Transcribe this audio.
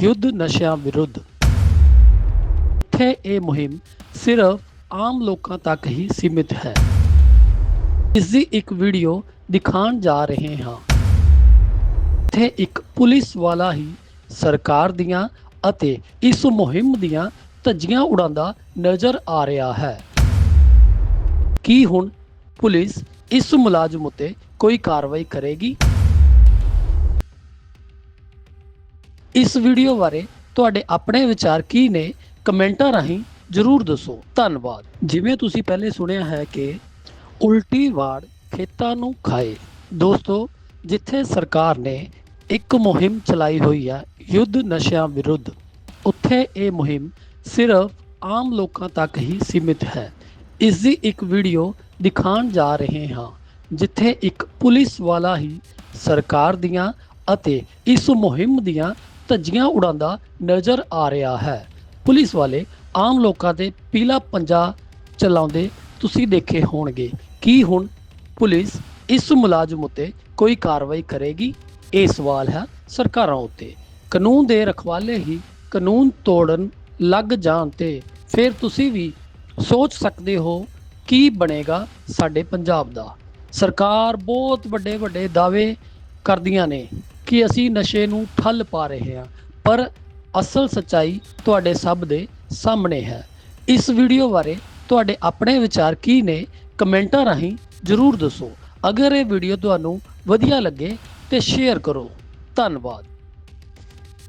ਯੁੱਧ ਨਸ਼ਿਆਂ ਵਿਰੁੱਧ। ਇੱਥੇ ਇਹ ਮੁਹਿੰਮ ਸਿਰਫ ਆਮ ਲੋਕਾਂ ਤੱਕ ਹੀ ਸੀਮਿਤ ਹੈ। ਇਸ ਦੀ ਇੱਕ ਵੀਡੀਓ ਦਿਖਾਉਣ ਜਾ ਰਹੇ ਹਾਂ। ਇੱਥੇ ਇੱਕ ਪੁਲਿਸ ਵਾਲਾ ਹੀ ਸਰਕਾਰ ਦੀਆਂ ਅਤੇ ਇਸ ਮੁਹਿੰਮ ਦੀਆਂ ਧੱਜੀਆਂ ਉਡਾਉਂਦਾ ਨਜ਼ਰ ਆ ਰਿਹਾ ਹੈ। ਕੀ ਹੁਣ ਪੁਲਿਸ ਇਸ ਮੁਲਾਜ਼ਮ ਉਤੇ ਕੋਈ ਕਾਰਵਾਈ ਕਰੇਗੀ? ਇਸ ਵੀਡੀਓ ਬਾਰੇ ਤੁਹਾਡੇ ਆਪਣੇ ਵਿਚਾਰ ਕੀ ਨੇ? ਕਮੈਂਟਾਂ ਰਾਹੀਂ ਜਰੂਰ ਦੱਸੋ। ਧੰਨਵਾਦ। ਜਿਵੇਂ ਤੁਸੀਂ ਪਹਿਲੇ ਸੁਣਿਆ ਹੈ ਕਿ ਉਲਟੀ ਵਾੜ ਖੇਤਾਂ ਨੂੰ ਖਾਏ। ਦੋਸਤੋ, ਜਿੱਥੇ ਸਰਕਾਰ ਨੇ ਇੱਕ ਮੁਹਿੰਮ ਚਲਾਈ ਹੋਈ ਹੈ ਯੁੱਧ ਨਸ਼ਿਆਂ ਵਿਰੁੱਧ, ਉੱਥੇ ਇਹ ਮੁਹਿੰਮ ਸਿਰਫ ਆਮ ਲੋਕਾਂ ਤੱਕ ਹੀ ਸੀਮਿਤ ਹੈ। ਇਸ ਦੀ ਇੱਕ ਵੀਡੀਓ ਦਿਖਾਉਣ ਜਾ ਰਹੇ ਹਾਂ, ਜਿੱਥੇ ਇੱਕ ਪੁਲਿਸ ਵਾਲਾ ਹੀ ਸਰਕਾਰ ਦੀਆਂ ਅਤੇ ਇਸ ਮੁਹਿੰਮ ਦੀਆਂ ਧੱਜੀਆਂ ਉਡਾਉਂਦਾ ਨਜ਼ਰ ਆ ਰਿਹਾ ਹੈ। ਪੁਲਿਸ ਵਾਲੇ ਆਮ ਲੋਕਾਂ ਤੇ ਪੀਲਾ ਪੰਜਾ ਚਲਾਉਂਦੇ ਤੁਸੀਂ ਦੇਖੇ ਹੋਣਗੇ ਕੀ ਹੁਣ ਪੁਲਿਸ ਇਸ ਮੁਲਾਜ਼ਮ ਉਤੇ ਕੋਈ ਕਾਰਵਾਈ ਕਰੇਗੀ। ਇਹ ਸਵਾਲ ਹੈ ਸਰਕਾਰਾਂ ਉੱਤੇ। ਕਾਨੂੰਨ ਦੇ ਰਖਵਾਲੇ ਹੀ ਕਾਨੂੰਨ ਤੋੜਨ ਲੱਗ ਜਾਣ ਤੇ ਫਿਰ ਤੁਸੀਂ ਵੀ ਸੋਚ ਸਕਦੇ ਹੋ ਕੀ ਬਣੇਗਾ ਸਾਡੇ ਪੰਜਾਬ ਦਾ। ਸਰਕਾਰ ਬਹੁਤ ਵੱਡੇ ਵੱਡੇ ਦਾਅਵੇ ਕਰਦੀਆਂ ਨੇ। ਕਿ ਅਸੀਂ ਨਸ਼ੇ ਨੂੰ ਠੱਲ ਪਾ ਰਹੇ ਹਾਂ, ਪਰ ਅਸਲ ਸੱਚਾਈ ਤੁਹਾਡੇ ਸਭ ਦੇ ਸਾਹਮਣੇ ਹੈ। ਇਸ ਵੀਡੀਓ ਬਾਰੇ ਤੁਹਾਡੇ ਆਪਣੇ ਵਿਚਾਰ ਕੀ ਨੇ, ਕਮੈਂਟਾਂ ਰਾਹੀਂ ਜਰੂਰ ਦੱਸੋ। ਅਗਰ ਇਹ ਵੀਡੀਓ ਤੁਹਾਨੂੰ ਵਧੀਆ ਲੱਗੇ ਤੇ ਸ਼ੇਅਰ ਕਰੋ। ਧੰਨਵਾਦ।